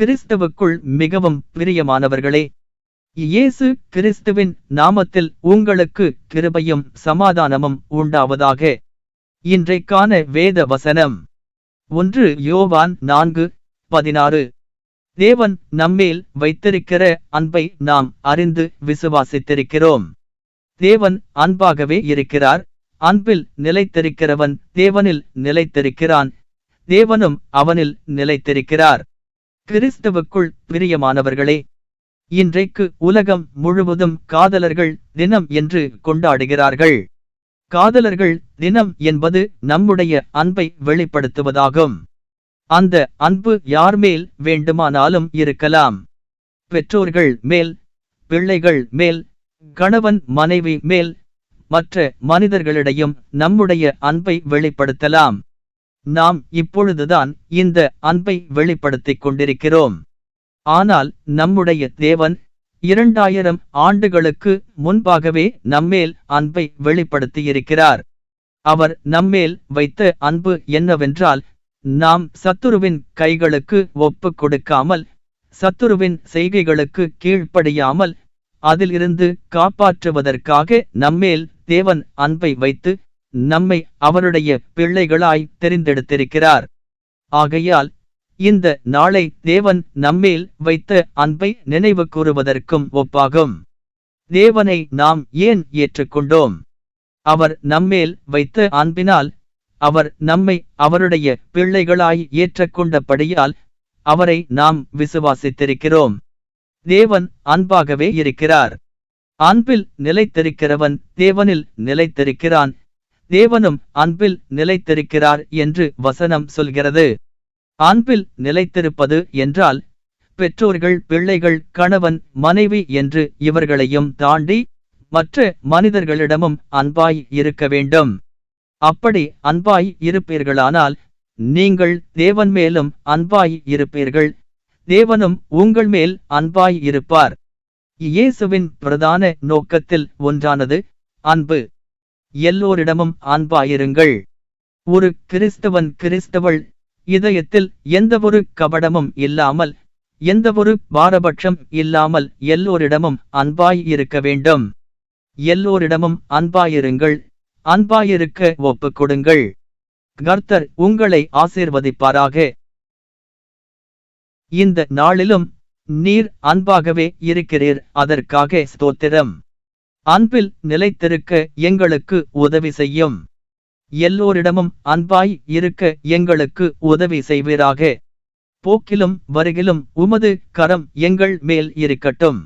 கிறிஸ்தவுக்குள் மிகவும் பிரியமானவர்களே இயேசு கிறிஸ்துவின் நாமத்தில் உங்களுக்கு கிருபையும் சமாதானமும் உண்டாவதாக. இன்றைக்கான வேத வசனம். ஒன்று யோவான் நான்கு பதினாறு. தேவன் நம்மேல் வைத்திருக்கிற அன்பை நாம் அறிந்து விசுவாசித்திருக்கிறோம். தேவன் அன்பாகவே இருக்கிறார். அன்பில் நிலைத்திருக்கிறவன் தேவனில் நிலைத்திருக்கிறான். தேவனும் அவனில் நிலைத்திருக்கிறார். கிறிஸ்தவுக்குள் பிரியமானவர்களே இன்றைக்கு உலகம் முழுவதும் காதலர்கள் தினம் என்று கொண்டாடுகிறார்கள். காதலர்கள் தினம் என்பது நம்முடைய அன்பை வெளிப்படுத்துவதாகும். அந்த அன்பு யார் மேல் வேண்டுமானாலும் இருக்கலாம். பெற்றோர்கள் மேல் பிள்ளைகள் மேல் கணவன் மனைவி மேல் மற்ற மனிதர்களிடையும் நம்முடைய அன்பை வெளிப்படுத்தலாம். நாம் இப்பொழுதுதான் இந்த அன்பை வெளிப்படுத்திக் கொண்டிருக்கிறோம். ஆனால் நம்முடைய தேவன் இரண்டாயிரம் ஆண்டுகளுக்கு முன்பாகவே நம்மேல் அன்பை வெளிப்படுத்தியிருக்கிறார். அவர் நம்மேல் வைத்த அன்பு என்னவென்றால் நாம் சத்துருவின் கைகளுக்கு ஒப்புக் கொடுக்காமல் சத்துருவின் செய்கைகளுக்கு கீழ்ப்படியாமல் அதிலிருந்து காப்பாற்றுவதற்காக நம்மேல் தேவன் அன்பை வைத்து நம்மை அவருடைய பிள்ளைகளாய் தெரிந்தெடுத்திருக்கிறார். ஆகையால் இந்த நாளை தேவன் நம்மேல் வைத்த அன்பை நினைவு கூறுவதற்கும் ஒப்பாகும். தேவனை நாம் ஏன் ஏற்றுக்கொண்டோம்? அவர் நம்மேல் வைத்த அன்பினால் அவர் நம்மை அவருடைய பிள்ளைகளாய் ஏற்றக்கொண்டபடியால் அவரை நாம் விசுவாசித்திருக்கிறோம். தேவன் அன்பாகவே இருக்கிறார். அன்பில் நிலைத்திருக்கிறவன் தேவனில் நிலைத்திருக்கிறான் தேவனும் அன்பில் நிலைத்திருக்கிறார் என்று வசனம் சொல்கிறது. அன்பில் நிலைத்திருப்பது என்றால் பெற்றோர்கள் பிள்ளைகள் கணவன் மனைவி என்று இவர்களையும் தாண்டி மற்ற மனிதர்களிடமும் அன்பாய் இருக்க வேண்டும். அப்படி அன்பாய் இருப்பீர்களானால் நீங்கள் தேவன் மேலும் அன்பாய் இருப்பீர்கள். தேவனும் உங்கள் மேல் அன்பாய் இருப்பார். இயேசுவின் பிரதான நோக்கத்தில் ஒன்றானது அன்பு. எல்லோரிடமும் அன்பாயிருங்கள். ஒரு கிறிஸ்தவன் கிறிஸ்தவள் இதயத்தில் எந்தவொரு கபடமும் இல்லாமல் எந்தவொரு பாரபட்சம் இல்லாமல் எல்லோரிடமும் அன்பாய் இருக்க வேண்டும். எல்லோரிடமும் அன்பாயிருங்கள் அன்பாயிருக்க ஒப்புக் கொடுங்கள். கர்த்தர் உங்களை ஆசீர்வதிப்பாராக. இந்த நாளிலும் நீர் அன்பாகவே இருக்கிறீர் அதற்காக ஸ்தோத்திரம். அன்பில் நிலைத்திருக்க எங்களுக்கு உதவி செய்யும். எல்லோரிடமும் அன்பாய் இருக்க எங்களுக்கு உதவி செய்வீராக. போக்கிலும் வருகிலும் உமது கரம் எங்கள் மேல் இருக்கட்டும்.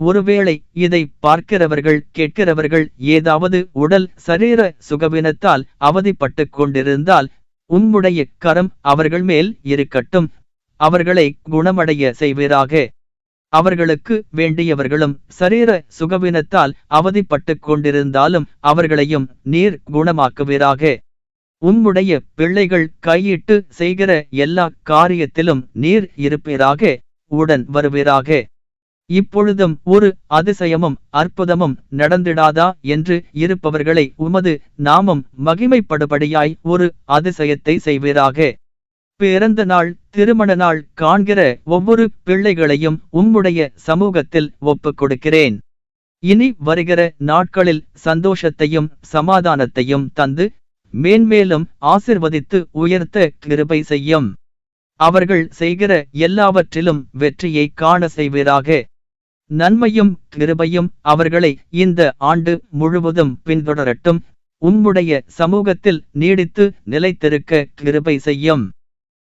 ஒருவேளை இதை பார்க்கிறவர்கள் கேட்கிறவர்கள் ஏதாவது உடல் சரீர சுகவினத்தால் அவதிப்பட்டு கொண்டிருந்தால் உம்முடைய கரம் அவர்கள் மேல் இருக்கட்டும். அவர்களை குணமடைய செய்வீராக. அவர்களுக்கு வேண்டியவர்களும் சரீர சுகவினத்தால் அவதிப்பட்டுக் கொண்டிருந்தாலும் அவர்களையும் நீர் குணமாக்குவீராக. உம்முடைய பிள்ளைகள் கையிட்டு செய்கிற எல்லா காரியத்திலும் நீர் இருப்பீராக உடன் வருவீராக. இப்பொழுதும் ஒரு அதிசயமும் அற்புதமும் நடந்திடாதா என்று இருப்பவர்களை உமது நாமம் மகிமைப்படுபடியாய் ஒரு அதிசயத்தை செய்வீராக. பிறந்த நாள் திருமண நாள் காண்கிற ஒவ்வொரு பிள்ளைகளையும் உம்முடைய சமூகத்தில் ஒப்புக் கொடுக்கிறேன் இனி வருகிற நாட்களில் சந்தோஷத்தையும் சமாதானத்தையும் தந்து மேன்மேலும் ஆசிர்வதித்து உயர்த்த கிருபை செய்யும். அவர்கள் செய்கிற எல்லாவற்றிலும் வெற்றியை காண செய்வீராக. நன்மையும் கிருபையும் அவர்களை இந்த ஆண்டு முழுவதும் பின்தொடரட்டும். உம்முடைய சமூகத்தில் நீடித்து நிலைத்திருக்க கிருபை செய்யும்.